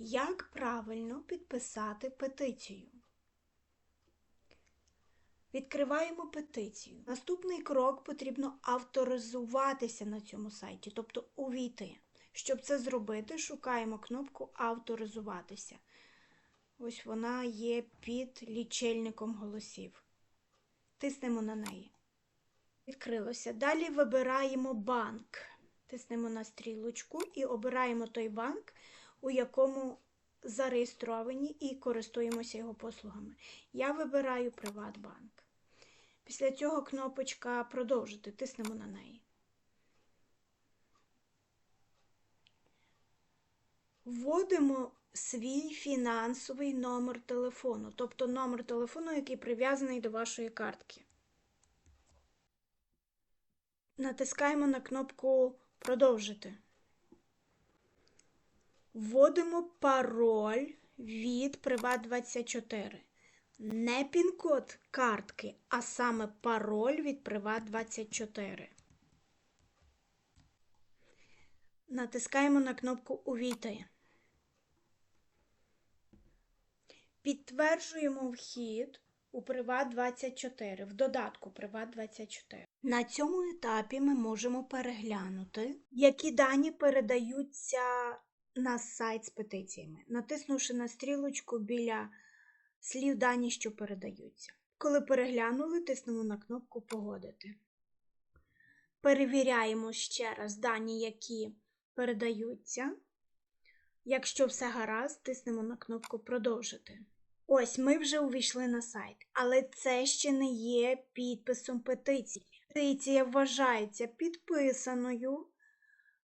Як правильно підписати петицію? Відкриваємо петицію. Наступний крок потрібно авторизуватися на цьому сайті, тобто увійти. Щоб це зробити, шукаємо кнопку Авторизуватися. Ось вона є під лічильником голосів. Тиснемо на неї. Відкрилося. Далі вибираємо банк. Тиснемо на стрілочку і обираємо той банк, у якому зареєстровані і користуємося його послугами. Я вибираю Приватбанк. Після цього кнопочка Продовжити. Тиснемо на неї. Вводимо свій фінансовий номер телефону, тобто номер телефону, який прив'язаний до вашої картки. Натискаємо на кнопку Продовжити. Вводимо пароль від Приват24. Не пін-код картки, а саме пароль від Приват24. Натискаємо на кнопку Увійти. Підтверджуємо вхід у Приват24, в додатку Приват24. На цьому етапі ми можемо переглянути, які дані передаються на сайт з петиціями, натиснувши на стрілочку біля слів дані, що передаються. Коли переглянули, тиснемо на кнопку Погодити. Перевіряємо ще раз дані, які передаються. Якщо все гаразд, тиснемо на кнопку Продовжити. Ось ми вже увійшли на сайт, але це ще не є підписом петиції. Петиція вважається підписаною,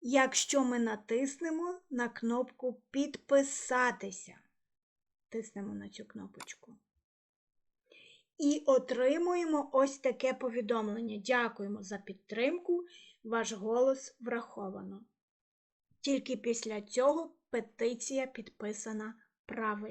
якщо ми натиснемо на кнопку Підписатися. Тиснемо на цю кнопочку. І отримуємо ось таке повідомлення. Дякуємо за підтримку. Ваш голос враховано. Тільки після цього петиція підписана правильно.